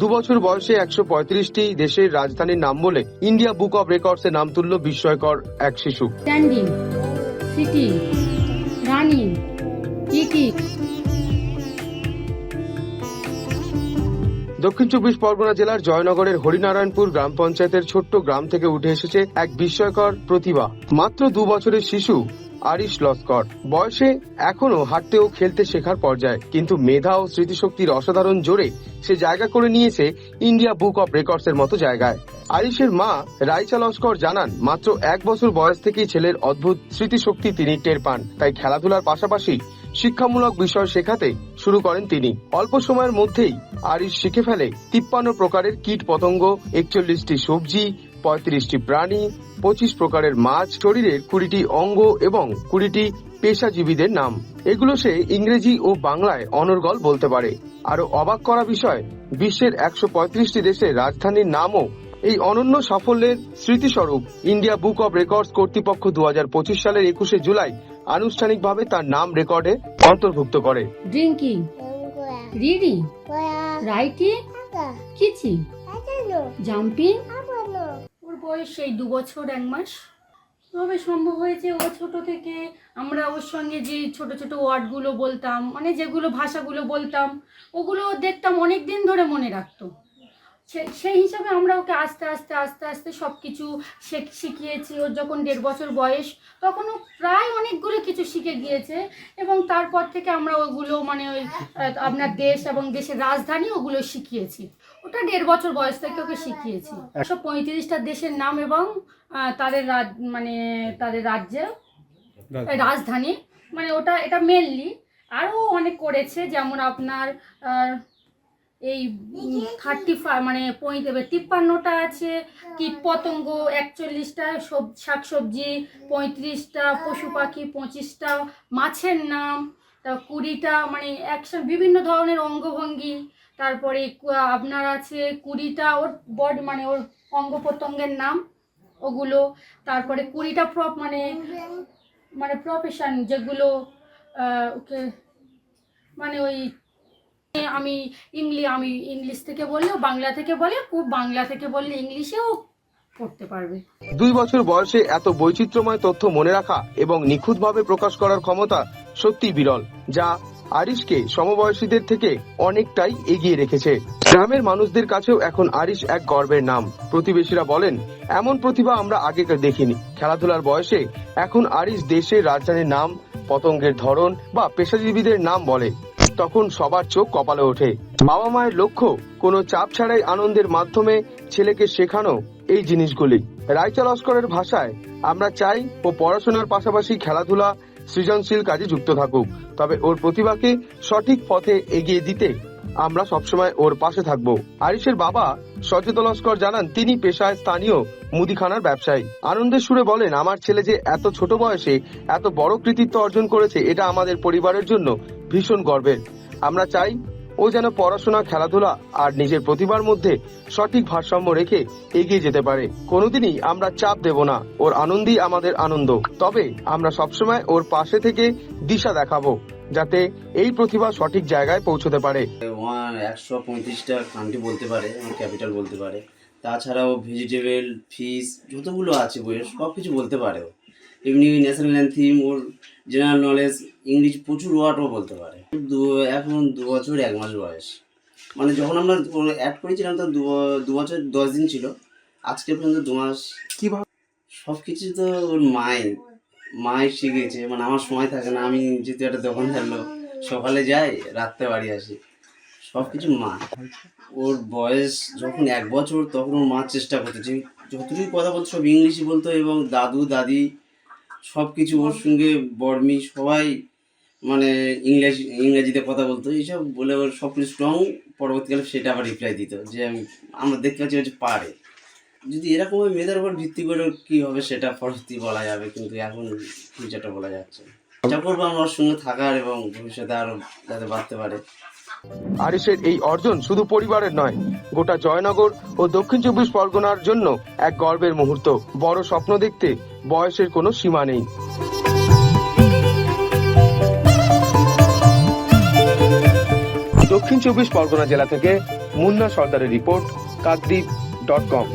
দু বছর বয়সে একশো পঁয়ত্রিশটি দেশের রাজধানীর নাম বলে ইন্ডিয়া বুক অব রেকর্ডস এ নাম তুলল বিস্ময়কর এক শিশু। স্ট্যান্ডিং সিটি রানিং দক্ষিণ চব্বিশ পরগনা জেলার জয়নগরের হরিনারায়ণপুর গ্রাম পঞ্চায়েতের ছোট্ট গ্রাম থেকে উঠে এসেছে এক বিস্ময়কর প্রতিভা মাত্র দু বছরের শিশু আরিশ লস্কর। বয়সে এখনও হাঁটতে ও খেলতে শেখার পর্যায়ে, কিন্তু মেধা ও স্মৃতিশক্তির অসাধারণ জোরে সে জায়গা করে নিয়েছে ইন্ডিয়া বুক অব রেকর্ডসের মতো জায়গায়। আরিশের মা রাইচা লস্কর জানান, মাত্র এক বছর বয়স থেকেই ছেলের অদ্ভুত স্মৃতিশক্তি তিনি টের পান। তাই খেলাধুলার পাশাপাশি শিক্ষামূলক বিষয় শেখাতে শুরু করেন তিনি। অল্প সময়ের মধ্যেই আরিশ শিখে ফেলে তিপ্পান্ন প্রকারের কীট পতঙ্গ, একচল্লিশটি সবজি, পঁয়ত্রিশটি প্রাণী, পঁচিশ প্রকারের মাছ, শরীরের কুড়িটি অঙ্গ এবং কুড়িটি পেশাজীবীদের নাম। এগুলো সে ইংরেজি ও বাংলায় অনর্গল বলতে পারে। আরও অবাক করা বিষয়, বিশ্বের একশো পঁয়ত্রিশটি দেশের রাজধানীর নামও এই অনন্য সাফল্যের স্মৃতিস্বরূপ। ইন্ডিয়া বুক অব রেকর্ডস কর্তৃপক্ষ দু হাজার পঁচিশ সালের একুশে জুলাই আনুষ্ঠানিকভাবে তার নাম রেকর্ডে অন্তর্ভুক্ত করে। Drinking reading writing. কিচিং। জাম্পিং। ওর বয়স সেই দু বছর, এক মাস। তবে সম্ভব হয়েছে ও ছোট থেকে আমরা ওর সঙ্গে যে ছোট ছোট ওয়ার্ডগুলো বলতাম মানে যেগুলো ভাষাগুলো বলতাম, ওগুলো দেখতাম অনেক দিন ধরে মনে রাখতো। সেই হিসাবে আমরা ওকে আস্তে আস্তে আস্তে আস্তে সব কিছু শিখিয়েছি। ওর যখন দেড় বছর বয়স তখন ও প্রায় অনেকগুলো কিছু শিখে গিয়েছে এবং তারপর থেকে আমরা ওগুলো মানে ওই আপনার দেশ এবং দেশের রাজধানী ওগুলো শিখিয়েছি। ওটা দেড় বছর বয়স থেকে ওকে শিখিয়েছি। একশো পঁয়ত্রিশটা দেশের নাম এবং তাদের রাজ মানে তাদের রাজ্যে রাজধানী। মানে ওটা এটা মেনলি আরও অনেক করেছে যেমন আপনার এই থার্টি মানে পঁয়ত্রিশ তিপ্পান্নটা আছে কীট পতঙ্গ একচল্লিশটা, সব, শাকসবজি পঁয়ত্রিশটা, পশু পাখি পঁচিশটা, মাছের নাম, তা কুড়িটা মানে একশো, বিভিন্ন ধরনের অঙ্গভঙ্গি, তারপরে আপনার আছে কুড়িটা, ওর বড মানে ওর অঙ্গ প্রত্যঙ্গের নাম, ওগুলো, তারপরে কুড়িটা প্রপ মানে মানে প্রফেশন যেগুলো ওকে মানে ওই আমি ইংলি, আমি ইংলিশ থেকে বললেও বাংলা থেকে বলে খুব বাংলা থেকে বললে ইংলিশেও পড়তে পারবে। দুই বছর বয়সে এত বৈচিত্র্যময় তথ্য মনে রাখা এবং নিখুঁতভাবে প্রকাশ করার ক্ষমতা সত্যি বিরল, যা আরিশকে সমবয়সীদের থেকে অনেকটাই এগিয়ে রেখেছে। গ্রামের মানুষদের কাছেও এখন আরিশ এক গর্বের নাম। প্রতিবেশীরা বলেন, এমন প্রতিভা আমরা আগে দেখিনি। খেলাধুলার বয়সে এখন আরিশ দেশের রাজধানীর নাম, পতঙ্গের ধরন বা পেশাজীবীদের নাম বলে। তখন সবার চোখ কপালে ওঠে। বাবা মায়ের লক্ষ্য, কোনো চাপ ছাড়াই আনন্দের মাধ্যমে ছেলেকে শেখানো এই জিনিসগুলি। রাইচা লস্করের ভাষায়, আমরা চাই ও পড়াশোনার পাশাপাশি খেলাধুলা, সৃজনশীল কাজে যুক্ত থাকুক। তবে ওর প্রতিভাকে সঠিক পথে এগিয়ে দিতে আমরা সবসময় ওর পাশে থাকব। আরিশের বাবা সচেত লস্কর জানান, তিনি পেশায় স্থানীয় মুদিখানার ব্যবসায়ী। আনন্দের সুরে বলেন, আমার ছেলে যে এত ছোট বয়সে এত বড় কৃতিত্ব অর্জন করেছে, এটা আমাদের পরিবারের জন্য ভীষণ গর্বের। আমরা চাই ও যেন পড়াশোনা, খেলাধুলা আর নিজের প্রতিভার মধ্যে সঠিক ভারসাম্য রেখে এগিয়ে যেতে পারে। কোনোদিনই আমরা চাপ দেব না। ওর আনন্দই আমাদের আনন্দ। তবে আমরা সবসময় ওর পাশে থেকে দিশা দেখাবো, যাতে এই প্রতিভা সঠিক জায়গায় পৌঁছতে পারে। একশো পঁয়ত্রিশটা কান্ট্রি বলতে পারে ক্যাপিটাল বলতে পারে। তাছাড়াও ভেজিটেবল ফিশ যতগুলো আছে বইয়ের সব কিছু বলতে পারে ও। এমনি ন্যাশনাল অ্যান্থিম ওর জেনারেল নলেজ ইংলিশ প্রচুর ওয়ার্ডও বলতে পারে। দু এখন দু বছর এক মাস বয়স। মানে যখন আমরা অ্যাড করেছিলাম তো দু দু বছর দশ দিন ছিল। আজকে পর্যন্ত দু মাস। কীভাবে? সব কিছু তো ওর মাই মাই শিখেছে মানে আমার সময় থাকে না আমি যেহেতু একটা দোকান থাকল সকালে যাই রাত্রে বাড়ি আসি। সব কিছু মা। ওর বয়স যখন এক বছর, তখন ওর মা চেষ্টা করতো যে যতটুকু কথা বলতো সব ইংলিশই বলতো এবং দাদু, দাদি সব কিছু ওর সঙ্গে, বর্মি সবাই মানে ইংরেজি ইংরেজিতে কথা বলতো। এইসব বলে ওর সব কিছু স্ট্রং পরবর্তীকালে সেটা আবার রিপ্লাই দিত যে আমি, আমরা দেখতে পাচ্ছি হচ্ছে পারে। যদি এরকম মেয়েদের উপর ভিত্তি করে কি হবে সেটা পরবর্তী বলা যাবে, কিন্তু এখন ফিউচারটা বলা যাচ্ছে। চেষ্টা করব আমরা সঙ্গে থাকার এবং ভবিষ্যতে আরও যাতে বাড়তে পারে। আরিশের এই অর্জন শুধু পরিবারের নয়, গোটা জয়নগর ও দক্ষিণ চব্বিশ পরগনার জন্য এক গর্বের মুহূর্ত। বড় স্বপ্ন দেখতে বয়সের কোনো সীমা নেই। দক্ষিণ চব্বিশ পরগনা জেলা থেকে মুন্না সর্দারের রিপোর্ট, কাকদ্বীপ ডট কম।